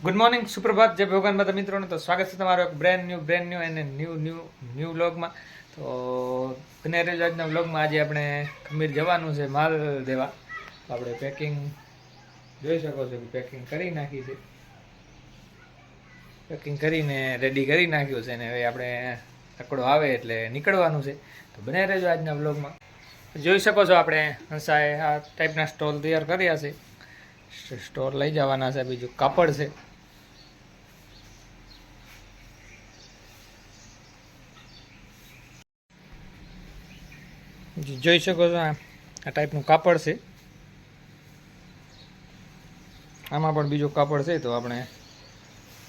Good morning સુપ્રભાત જય ભગવાન બધા મિત્રોને તો સ્વાગત છે તમારો એક બ્રેન્ડ ન્યૂ બ્રેન્ડ ન્યૂ અને ન્યૂ ન્યૂ ન્યૂ વ્લોગમાં તો કનેરી રહેજો આજના વ્લોગમાં આજે આપણે ખમીર જવાનું છે માલ દેવા તો આપણે પેકિંગ જોઈ શકો છો પેકિંગ કરી નાખી છે. પેકિંગ કરીને રેડી કરી નાખ્યું છે અને હવે આપણે તકડો આવે એટલે નીકળવાનું છે. તો બને રહેજો આજના વ્લોગમાં જોઈ શકો છો આપણે હંસાએ આ ટાઈપના સ્ટોલ તૈયાર કર્યા છે. સ્ટોર લઈ જવાના છે, બીજું કાપડ છે. જોઈ શકો છો આ ટાઈપનું કાપડ છે. આમાં પણ બીજું કાપડ છે, તો આપણે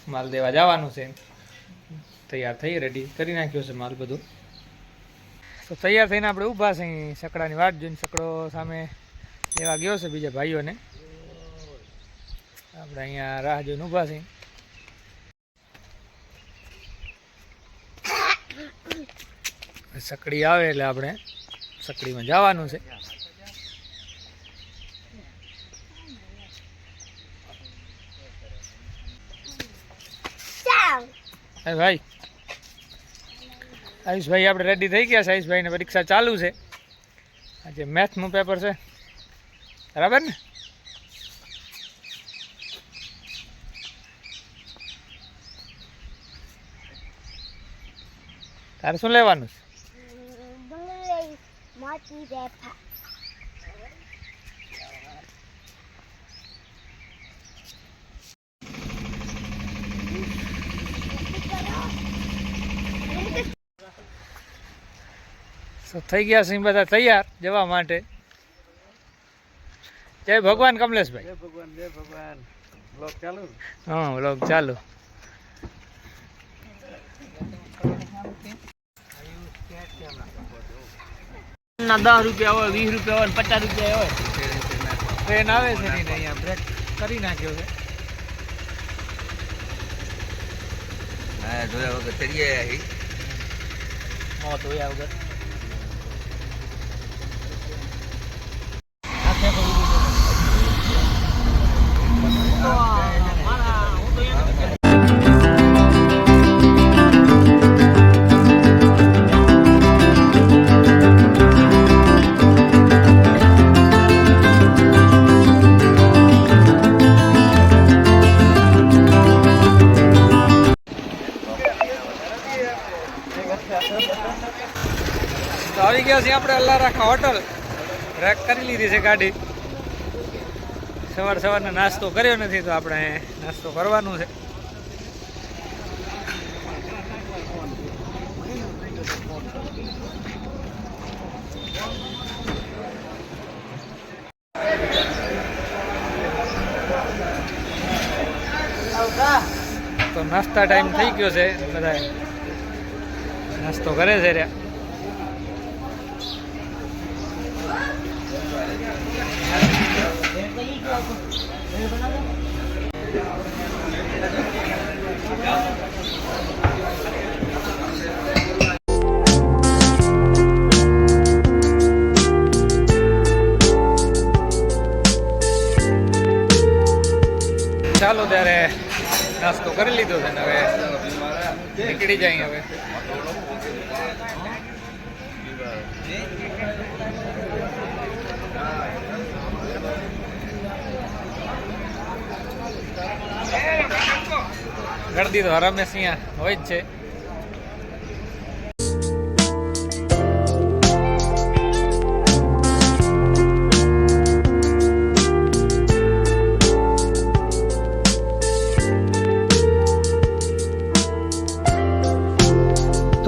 માલ દેવા જવાનું છે. તૈયાર થઈ રેડી કરી નાખ્યો છે માલ બધું. તો તૈયાર થઈને આપણે ઊભા છે સકડાની વાટ જોઈને સકડો સામે લેવા ગયો છે બીજા ભાઈઓને. આપણે અહીંયા રાહ જોઈને ઊભા છે. સકડી આવે એટલે આપણે સકડીમાં જવાનું છે. હે ભાઈ આયુષભાઈ આપણે રેડી થઈ ગયા છે. આયુષભાઈને પરીક્ષા ચાલુ છે. આજે મેથનું પેપર છે. બરાબર ને? તારે શું લેવાનું છે? Blu-ray Marty તો થઈ ગયા છે બધા તૈયાર જવા માટે. જય ભગવાન કમલેશભાઈ. જય ભગવાન જય ભગવાન. બ્લોગ ચાલુ? હા વ્લોગ ચાલુ. ના દસ રૂપિયા હોય વીસ રૂપિયા હોય પચાસ રૂપિયા હોય. ટ્રેન આવે છે નહીં અહીંયા બ્રેક કરી નાખ્યો છે. હા જોયા વગર ચડીએ અહીં હો. ધોયા વગર. આવી ગયા છીએ આપણે અલ્લા રાખા હોટલ. રેક કરી લીધી છે ગાડી. સવાર સવારનો નાસ્તો કર્યો નથી તો આપણે નાસ્તો કરવાનું છે. તો નાસ્તા ટાઈમ થઈ ગયો છે બધા નાસ્તો કરે છે રહ્યા ચાલો ત્યારે નાસ્તો કરી લીધો છે ને હવે નીકળી જાય હવે. ગળદી તો રમેશ અહીંયા હોય જ છે.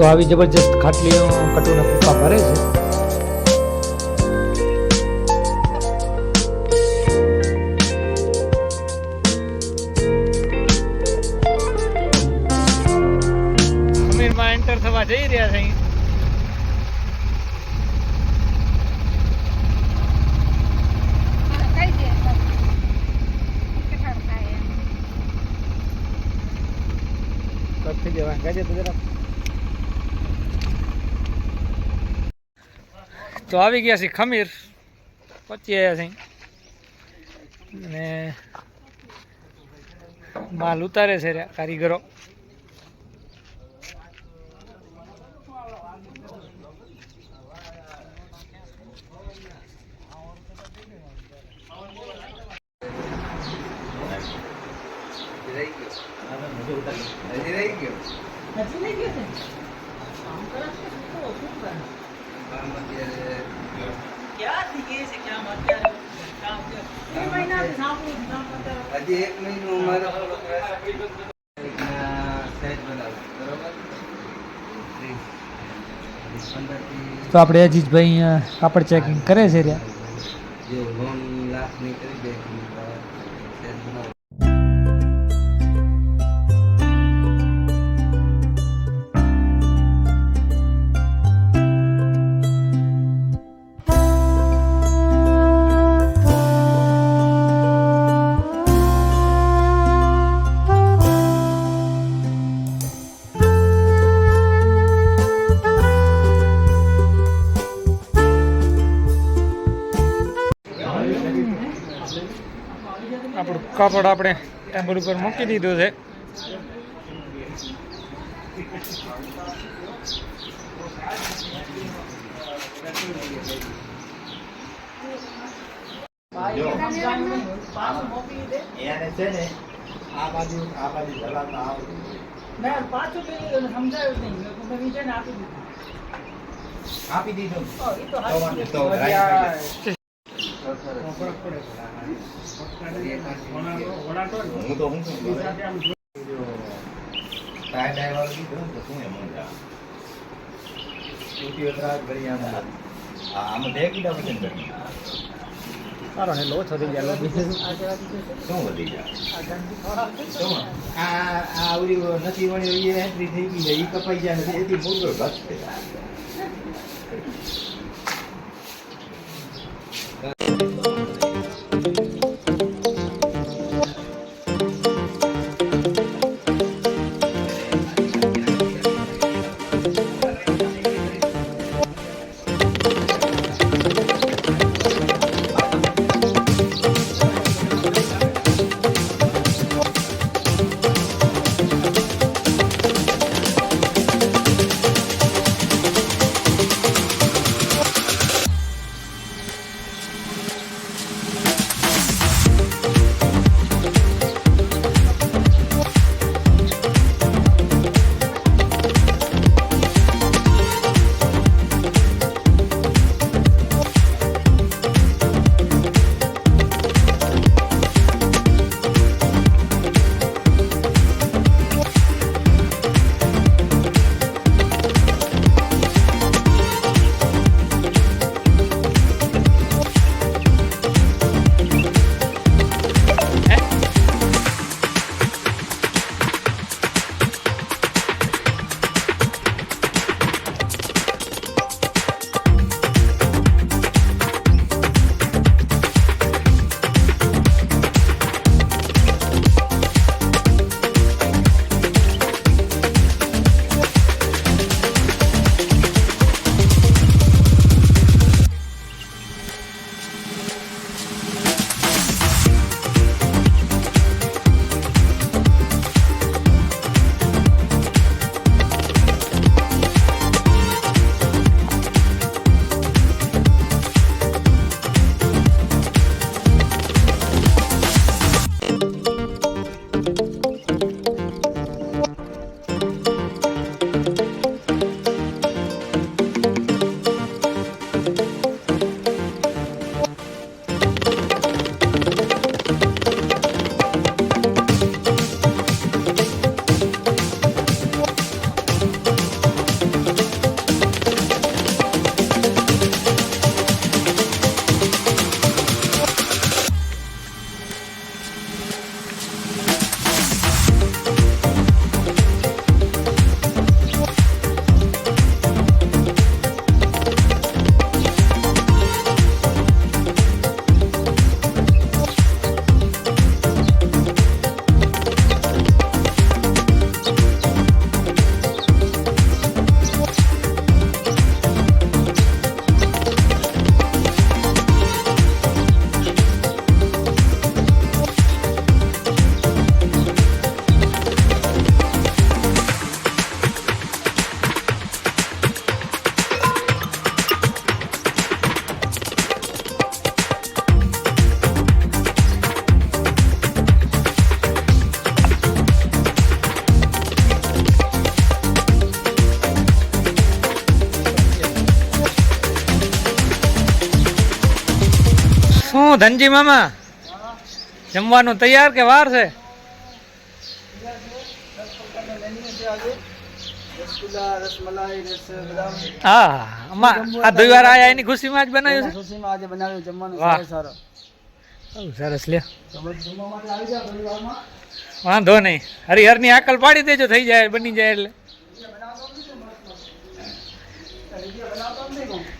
તો આવી જબરજસ્ત ખાટલીઓ કટુના કૂપા ભરે છે. સમીરમાં એન્ટર થવા જઈ રહ્યા છે અહીં. કબ થઈ જવા. ગાજે તો જરા તો આવી ગયા છે ખમીર. પહોંચી આવ્યા છે અને માલ ઉતારે છે કારીગરો રહી ગયો હજી રહી ગયો કામ અત્યારે હજી એક મહિનો મારો તો આપણે અજીતભાઈ અહીંયા કાપડ ચેકિંગ કરે છે રહ્યા. આપણું કાપડ આપણે ટેબલ ઉપર મૂકી દીધું છે. એને છે ને આ બાજુ આ બાજુ જલાતા આવડતું આપી દીધું. હું તો હું શું? ટાય ડાય વાળું કીધું તો શું વધી જાય શું? આ આવડી નથી વણી એન્ટ્રી થઈ ગઈ છે એ કપાઈ જાય એથી મૂળગળ ઘટશે હું ધનજી મામા? જમવાનું તૈયાર કે વાર છે? હા આ દુવાર આયા વાંધો નહીં. હરિહરની આકલ પાડી દેજો, થઈ જાય, બની જાય એટલે.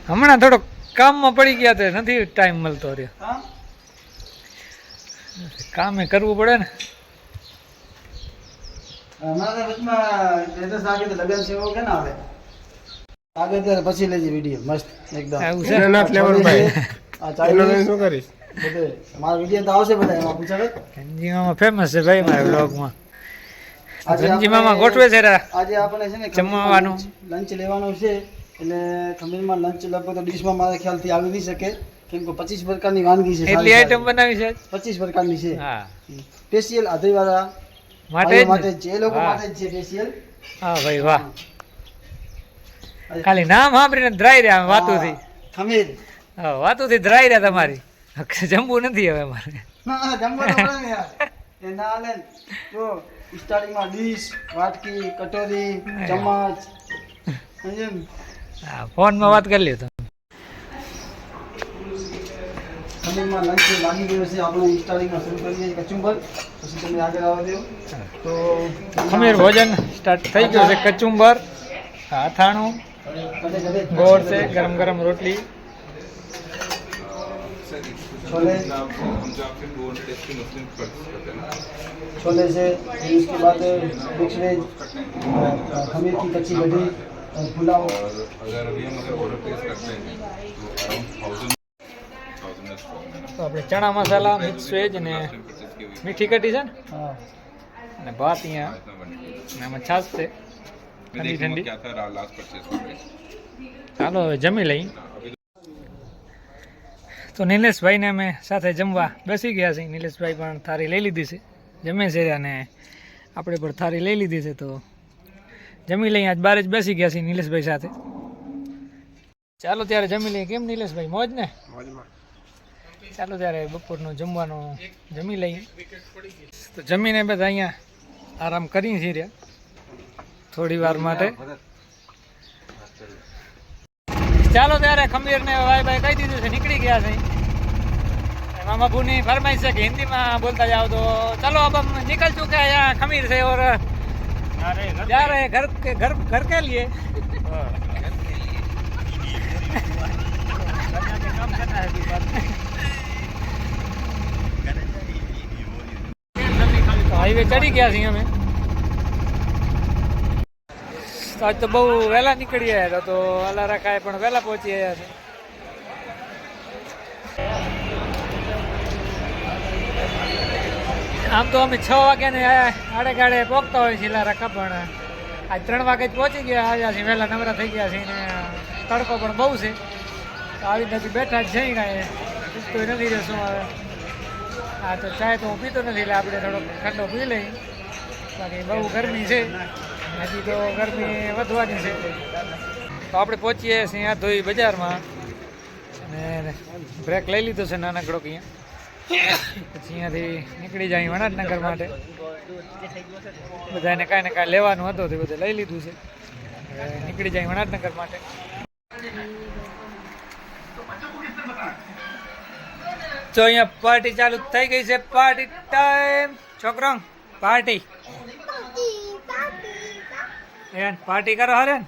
હમણાં થોડો કામમાં પડી ગયા તે નથી ટાઈમ મળતો રહ્યો. કામે કરવું પડે ને. અમારા વચમાં એ તો તો લગન છે કે ના આવે? સાગે ત્યારે પછી લેજે વીડિયો મસ્ત એકદમ. આવું છે? આ ચાઇનીઝ શું કરીશ? બધે મારા વીડિયો તો આવશે બધા એમાં પૂછાવે ધનજી ફેમસ છે ભાઈ મારા ધનજી આપણે- ગોઠવે છે આજે આપણે છે ને જમવાનું. લંચ લેવાનું છે. એટલે ખમીરમાં લંચ લગભગ ડીશમાં મારા ખ્યાલથી આવી નહીં શકે. કેમ કે પચીસ પ્રકારની વાનગી છે એટલી આઈટમ બનાવી છે? પચીસ પ્રકારની છે. સ્પેશિયલ આદરીવાળા માટે માટે. જ લોકો માટે છે સ્પેશિયલ હા ભાઈ વાહ. ખાલી નામ સાંભળીને ધરાઈ રહ્યા વાતુથી. ખમીર. હા વાતુથી ધરાઈ રહ્યા તમારી. જમવું નથી હવે મારે ના ના જમવાનું પડે ને યાર. એ ના હાલે ને. સ્ટાર્ટિંગમાં ડીશ વાટકી કટોરી ચમચ. સમજ્યો ને? હા ફોનમાં વાત કરી લ્યો તમે ખમીરમાં લંચ લાગી ગયો છે આપણે સ્ટાર્ટિંગમાં શરૂ કરીએ છીએ કચુંબર પછી તમે આગળ આવવા દો તો ખમીર ભોજન સ્ટાર્ટ થઈ ગયું છે કચુંબર અથાણું કદે કદે ગોળ છે ગરમ ગરમ રોટલી छोले छोले से फिर उसके बाद मिक्स वेज खमीर की कच्ची कढ़ी और पुलाव अगर अभी हम अगर ऑर्डर प्लेस करते हैं तो अराउंड थाउजेंड थाउजेंड में स्टॉक में તો આપણે ચણા મસાલા મિક્સ વેજ અને परचेज की हुई મીઠી કઢી છે ને हाँ અને ભાત અહીંયા इतना बन गया અને આમાં છાશ છે मैं ठंडी देखूंगा ठंडी क्या था लास्ट परचेज का प्राइस ચાલો હવે જમી લઈ अभी તો નિલેશભાઈને અમે સાથે જમવા બેસી ગયા છીએ નિલેશભાઈ પણ થાળી લઈ લીધી છે જમે છે અને આપણે પણ થાળી લઈ લીધી છે તો જમી લઈએ. આજ બારે જ બેસી ગયા છીએ નિલેશભાઈ સાથે. ચાલો ત્યારે જમી લઈએ. કેમ નિલેશભાઈ? મોજ ને? ચાલો ત્યારે બપોરનું જમવાનું જમી લઈએ. તો જમીને બધા અહીંયા આરામ કરીએ છીએ રહ્યા. થોડી વાર માટે. ચાલો ત્યારે ખમીરને ભાઈ ભાઈ કહી દીધું છે નીકળી ગયા છે. મામા ભૂની ફરમાઈશ છે કે હિન્દીમાં બોલતા જાઓ તો ચલો અબ નીકળ અહીંયા ખમીર છે ઓર जा रहे हैं घर के घर घर के लिए તો હાઈવે ચડી ગયા છીએ અમે તો આજ તો બહુ વહેલા નીકળી આવ્યા હતા તો અલારા ખાય પણ વહેલા પહોંચી આવ્યા છે આમ તો અમે છ વાગ્યાને આડે ગાડે પહોંચતા હોય છે લારા પણ આજ ત્રણ વાગે જ પહોંચી ગયા. આવ્યા છીએ વહેલા નવરા થઈ ગયા છે ને તડકો પણ બહુ છે. આવી નથી બેઠા જ જઈ કાંઈ પૂછતું નથી રહેશું હવે. હા તો ચાય તો હું પીતો નથી, એટલે આપણે થોડોક ઠંડો પી લઈ. બાકી બહુ ગરમી છે. હજી તો ગરમી વધવાની છે. તો આપણે પહોંચીએ છીએ ધોઈ બજારમાં. અને બ્રેક લઈ લીધો છે નાનકડો અહીંયા. પછી અહીંયાથી નીકળી જાય વણાટનગર માટે. બધાને કાંઈ ને કાંઈ લેવાનું હતું તે બધું લઈ લીધું છે. નીકળી જાય વણાટનગર માટે. તો અહીંયા પાર્ટી ચાલુ થઈ ગઈ છે. પાર્ટી ટાઈમ છોકરો પાર્ટી પાર્ટી કરો હરે ને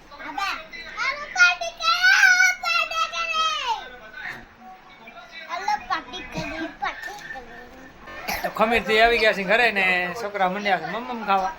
તો ખમીરથી આવી ગયા છે ઘરે ને છોકરા મંડ્યા છે મમ્મ ખાવા.